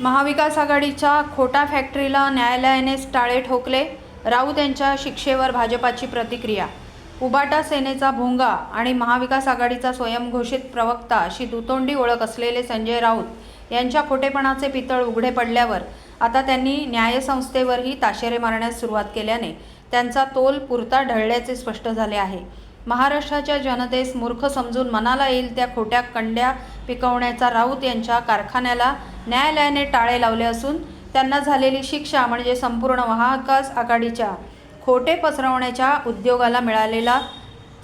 महाविकास आघाडीच्या खोटा फॅक्टरीला न्यायालयानेच टाळे ठोकले. राऊत यांच्या शिक्षेवर भाजपाची प्रतिक्रिया. उबाटा सेनेचा भोंगा आणि महाविकास आघाडीचा स्वयंघोषित प्रवक्ता अशी दुतोंडी ओळख असलेले संजय राऊत यांच्या खोटेपणाचे पितळ उघडे पडल्यावर आता त्यांनी न्यायसंस्थेवरही ताशेरे मारण्यास सुरुवात केल्याने त्यांचा तोल पुरता ढळल्याचे स्पष्ट झाले आहे. महाराष्ट्राच्या जनतेस मूर्ख समजून मनाला येईल त्या खोट्या कंड्या पिकवण्याचा राऊत यांच्या कारखान्याला न्यायालयाने टाळे लावले असून त्यांना झालेली शिक्षा म्हणजे संपूर्ण महाविकास आघाडीच्या खोटे पसरवण्याच्या उद्योगाला मिळालेला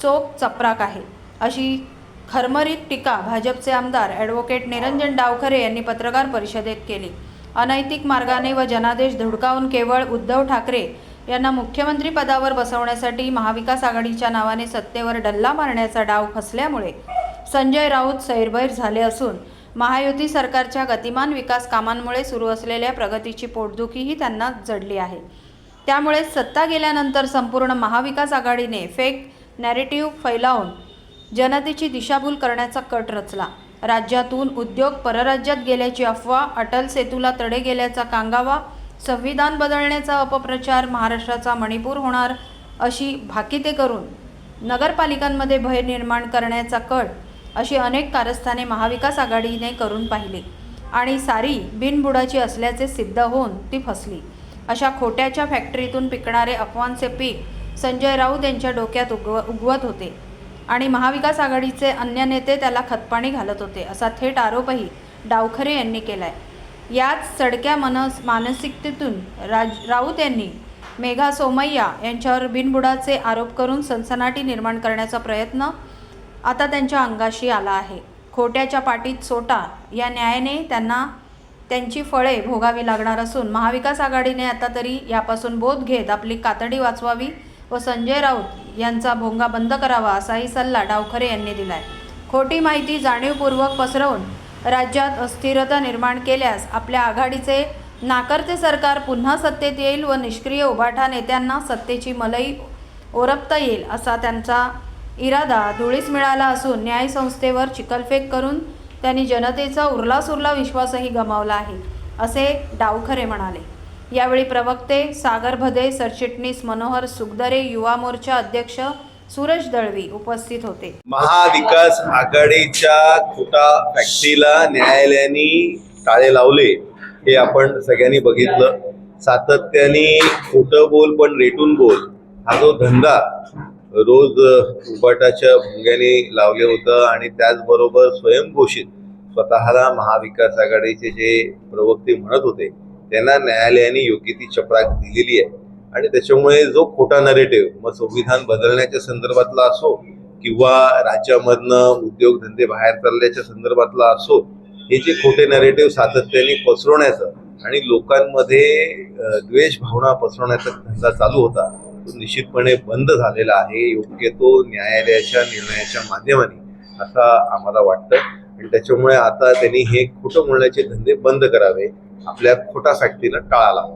चोख चपराक आहे. अशी खरमरीत टीका भाजपचे आमदार ॲडव्होकेट निरंजन डावखरे यांनी पत्रकार परिषदेत केली. अनैतिक मार्गाने व जनादेश धुडकावून केवळ उद्धव ठाकरे यांना मुख्यमंत्री पदावर बसवण्यासाठी महाविकास आघाडीच्या नावाने सत्तेवर डल्ला मारण्याचा डाव फसल्यामुळे संजय राऊत सैरभैर झाले असून महायुती सरकारच्या गतिमान विकास कामांमुळे सुरू असलेल्या प्रगतीची पोटदुखीही त्यांना जडली आहे. त्यामुळे सत्ता गेल्यानंतर संपूर्ण महाविकास आघाडीने फेक नॅरेटिव्ह फैलावून जनतेची दिशाभूल करण्याचा कट रचला. राज्यातून उद्योग परराज्यात गेल्याची अफवा अटल सेतूला तडे गेल्याचा कांगावा संविधान बदलण्याचा अपप्रचार महाराष्ट्राचा मणिपूर होणार अशी भाकिते करून नगरपालिकांमध्ये भय निर्माण करण्याचा कट अशी अनेक कारस्थाने महाविकास आघाडीने करून पाहिली. आणि सारी बिनबुडाची असल्याचे सिद्ध होऊन ती फसली. अशा खोट्याच्या फॅक्टरीतून पिकणारे अफवांचे पीक संजय राऊत यांच्या डोक्यात उगव उगवत होते. आणि महाविकास आघाडीचे अन्य नेते त्याला खतपाणी घालत होते असा थेट आरोपही डावखरे यांनी केला आहे याच सडक्या मनस मानसिकतेतून राज राऊत यांनी मेघा सोमय्या यांच्यावर बिनबुडाचे आरोप करून सनसनाटी निर्माण करण्याचा प्रयत्न आता त्यांच्या अंगाशी आला आहे. खोट्याच्या पाठीत सोटा या न्यायाने त्यांना त्यांची फळे भोगावी लागणार असून महाविकास आघाडीने आता तरी यापासून बोध घेत आपली कातडी वाचवावी व संजय राऊत यांचा भोंगा बंद करावा असाही सल्ला डावखरे यांनी दिलाय. खोटी माहिती जाणीवपूर्वक पसरवून राज्यात अस्थिरता निर्माण केल्यास आपल्या आघाडीचे नाकर्ते सरकार पुन्हा सत्तेत येईल व निष्क्रिय उभाठा नेत्यांना सत्तेची मलई ओरपता येईल असा त्यांचा इरादा धुळीस मिळाला असून न्यायसंस्थेवर चिकलफेक करून त्यांनी जनतेचा उरलासुरला विश्वासही गमावला आहे असे डावखरे म्हणाले. यावेळी प्रवक्ते सागर भदे सरचिटणीस मनोहर सुगदरे युवा मोर्चा अध्यक्ष सूरज दळवी उपस्थित होते. महाविकास आघाडीच्या खोटा फॅक्टरीला न्यायालयाने टाळे लावले हे आपण सगळ्यांनी बघितलं. सातत्याने खोटं बोल पण रेटून बोल हा जो धंदा रोज उपाटाच्या भुंग्याने लावले होतं आणि त्याचबरोबर स्वयंघोषित स्वतःला महाविकास आघाडीचे जे प्रवक्ते म्हणत होते त्यांना न्यायालयाने योग्य ती चपराक दिलेली आहे. आणि त्याच्यामुळे जो खोटा नरेटिव्ह मग संविधान बदलण्याच्या संदर्भातला असो किंवा राज्यामधनं उद्योगधंदे बाहेर चालल्याच्या संदर्भातला असो हे जे खोटे नरेटिव्ह सातत्याने पसरवण्याचं आणि लोकांमध्ये द्वेष भावना पसरवण्याचा धंदा चालू होता तो निश्चितपणे बंद झालेला आहे. योग्य तो न्यायालयाच्या निर्णयाच्या माध्यमाने असं आम्हाला वाटतं. आणि त्याच्यामुळे आता त्यांनी हे खोटं बोलण्याचे धंदे बंद करावे. आपल्या खोटा फॅक्टरीला टाळा लावा